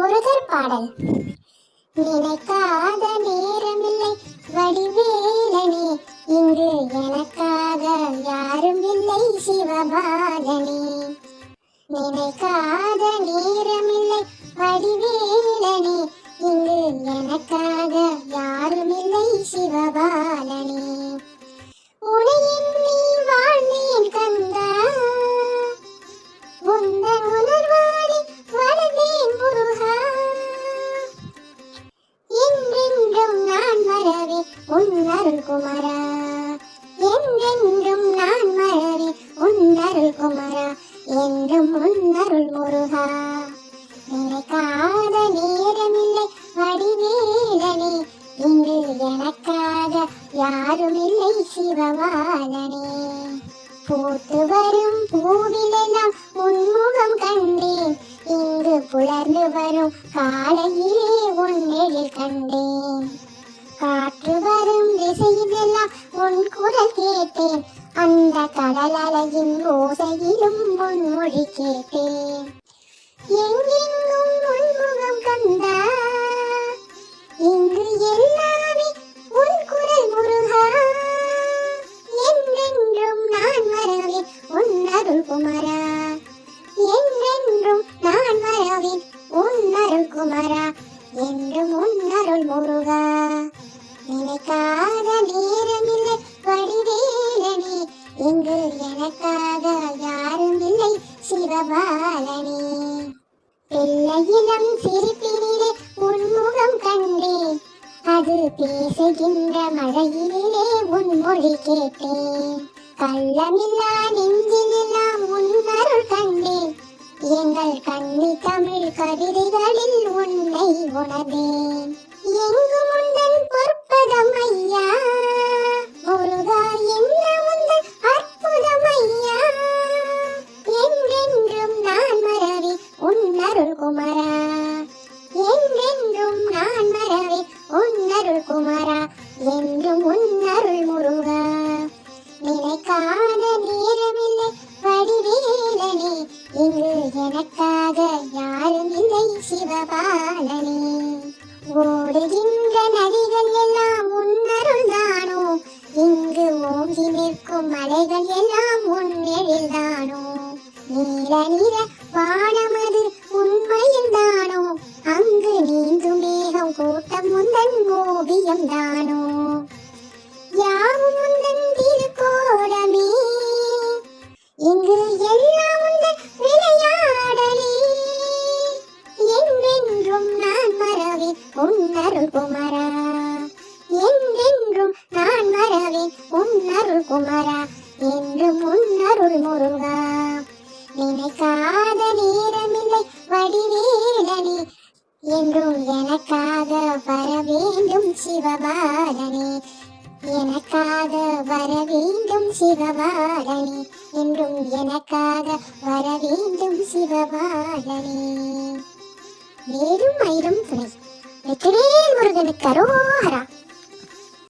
முருகர் பாடல். நினைக்காத நேரமில்லை வடிவேலனே. இங்கு எனக்காக யாரும் இல்லை சிவபாலனே. நினைக்காத நேரமில்லை வடிவேலனே. இங்கு எனக்காக யாரும் இல்லை சிவபாலனே. மறவே குமரா. என்றென்றும் நான் மறவே உன்னருள் குமரா. என்றும் உன்னருள் முருகா. நினைக்காத நேரமில்லை வடிவேலனே. இங்கு எனக்காக யாரும் இல்லை சிவபாலனே. பூத்து வரும் பூவிலெல்லாம் உன்முகம் கண்டேன். இங்கு புலர்ந்து வரும் காலையிலே உன் எழில் கண்டேன். காற்று வரும் திசையிலெல்லாம் உன் குரல் கேட்டேன். அந்த கடல் அலையின் ஓசையிலும் உன் மொழி கேட்டேன். எங்கெங்கும் உன்முகம் கண்டா இங்கு எல்லாமே உன் குரல் முருகா. என்றென்றும் நான் மறவேன் உன் அருள் குமரா. என்றென்றும் நான் மறவேன் உன் அருள் குமரா. என்றும் உன் அருள் முருகா. நினைக்காத நேரமில்லை வடிவேலனே இங்கு எனக்காக யாரும் இல்லை சிவபாலனே. பிள்ளையிலம் சிரிப்பினிலே உன்முகம் கண்டேன். அது பேசுகின்ற மழையிலே உன் மொழி கேட்டேன். கள்ளமில்லா நெஞ்சிலெல்லாம் உன் கண்டேன். எங்கள் கண்ணி தமிழ் கவிதைகளில் உன்னை உணர்ந்தேன். எங்கும் நான் மறவே உன்னருள் குமாரா என்றும் உன்னருள் முருகா. நினைக்காத நேரமில்லை வடிவேலனே இங்கு எனக்காக யாரும் இல்லை சிவபாலனே. ஓடுகின்ற நதிகள் எல்லாம் உன் தானோ இங்கு ஓங்கி நிற்கும் மலைகள் எல்லாம் உன் தானோ. நீல நீல வானமது ஓவியம் தானோ யாவும் முந்தன் திருக்கோலமே இங்கு எல்லாம் உந்தன் விளையாடலே. என்றென்றும் நான் மறவேன் உன்னருள் குமரா. என்றென்றும் நான் மறவேன் உன்னருள் குமரா. என் என்றும் எனக்காக வர வேண்டும் சிவபாலனே. எனக்காக வர வேண்டும் சிவபாலனே. என்றும் எனக்காக வர வேண்டும் சிவபாலனே. வேலும் மயிலும் துணை. வெற்றிவேல் முருகனுக்கு அரோஹரா.